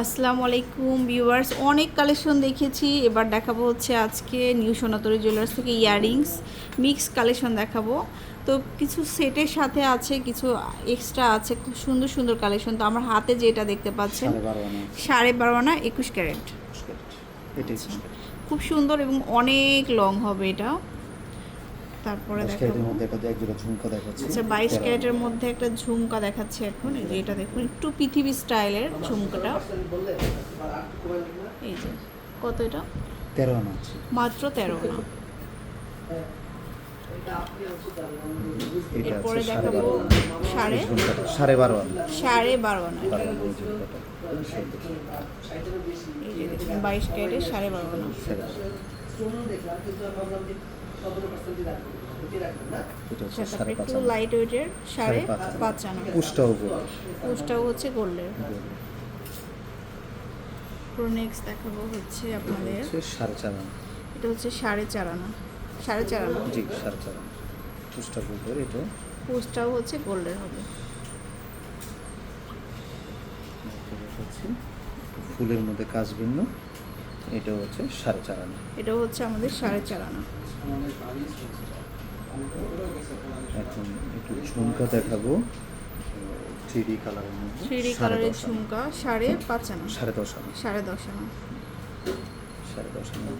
আসসালামু আলাইকুম ভিউয়ার্স অনেক কালেকশন দেখেছি। এবার দেখাবো হচ্ছে আজকে নিউ সোনাতরি জুয়েলার্স থেকে ইয়াররিংস মিক্স কালেকশন দেখাবো। তো কিছু সেটের সাথে আছে কিছু এক্সট্রা আছে খুব সুন্দর সুন্দর কালেকশন তো আমার হাতে যেটা দেখতে পাচ্ছেন সাড়ে বারো আনা। একুশ ক্যারেট খুব সুন্দর এবং অনেক লং হবে এটা। তারপরে ক্যারেটের মধ্যে একটা এক জোড়া ঝুমকা দেখাচ্ছি। আচ্ছা বাইশ ক্যারেটের মধ্যে একটা ঝুমকা দেখাচ্ছে এখন। এই যে এটা দেখুন একটু পৃথিবী স্টাইলের ঝুমকাটা। এই যে কত এটা? তেরো আনা আছে মাত্র তেরো না। এটা এরপরে দেখাবো সাড়ে সাড়ে বারো আনা। সাড়ে বারো আনা। আনা বাইশ ক্যারেটের সাড়ে বারো আনা। আচ্ছা, একটু লাইট ওয়েটের সাড়ে সাড়ে পাঁচ আনা। পুষ্টাও হচ্ছে গোল্ডের। পুরো নেক্সট দেখাবো হচ্ছে আপনাদের। হচ্ছে সাড়ে চার আনা। এটা হচ্ছে সাড়ে চার আনা। সাড়ে চার আনা? জি সাড়ে চার আনা। পুষ্টা গোল এটা। পোস্টটাও হচ্ছে গোল্ডের হবে। ফুলের মধ্যে কাজ ভিন্ন। এটা হচ্ছে সাড়ে চার আনা। এটাও হচ্ছে আমাদের সাড়ে চার আনা। এখন একটু ঝুমকা দেখাবো। থ্রিডি কালারের মধ্যে থ্রিডি কালারের ঝুমকা সাড়ে পাঁচ আনা। সাড়ে দশ আনা। সাড়ে দশ আনা। সাড়ে দশ আনা।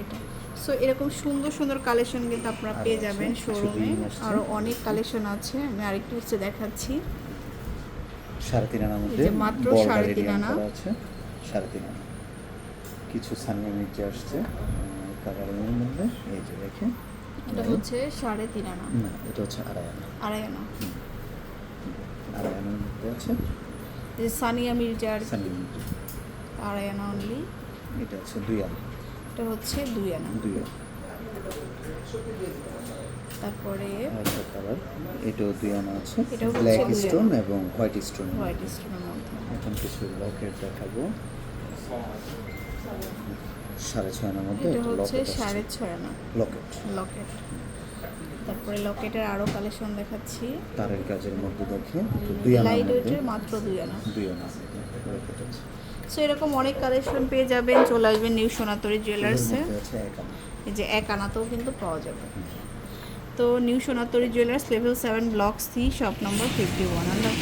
এটা। সো এরকম সুন্দর সুন্দর কালেকশন কিন্তু আপনারা পেয়ে যাবেন শোরুমে আরও অনেক কালেকশন আছে আমি আরেকটু হচ্ছে দেখাচ্ছি। সাড়ে তিন আনার মধ্যে মাত্র সাড়ে তিন আনা। আছে। সাড়ে তিন আনা কিছু সানিয়া নিচে আসছে মধ্যে। এই যে দেখেন। এটা হচ্ছে সাড়ে তিন আনা। না এটা হচ্ছে আড়াই আনা। আড়াই আনা। আড়াই আনার মধ্যে আছে। এই যে সানিয়া মির্জার সানিয়া মির্জা আড়াই আনা অনলি এটা হচ্ছে দুই আনা। এটা হচ্ছে দুই আনা। দুই আনা। তারপরে আরেকটা কালার। এটাও দুই আনা আছে। এটাও হচ্ছে ব্ল্যাক স্টোন এবং হোয়াইট স্টোন হোয়াইট স্টোনের মধ্যে। এখন কিছু লকেট দেখাবো। সাড়ে ছয় আনার মধ্যে এটা হচ্ছে সাড়ে ছয় আনা লকেট লকেট তারপরে লকেটের আরও কালেকশন দেখাচ্ছি। তারের কাজের মধ্যে দেখে দুই আনার লাইট ওয়েটের মাত্র দুই আনা। দুই আনা সো এরকম অনেক কালেকশন পেয়ে যাবেন চলে আসবেন নিউ সোনাতরি জুয়েলার্সে আনা। এই যে এক আনাতেও কিন্তু পাওয়া যাবে। তো new Sonatori jewellers level seven block C shop number fifty one আল্লাহ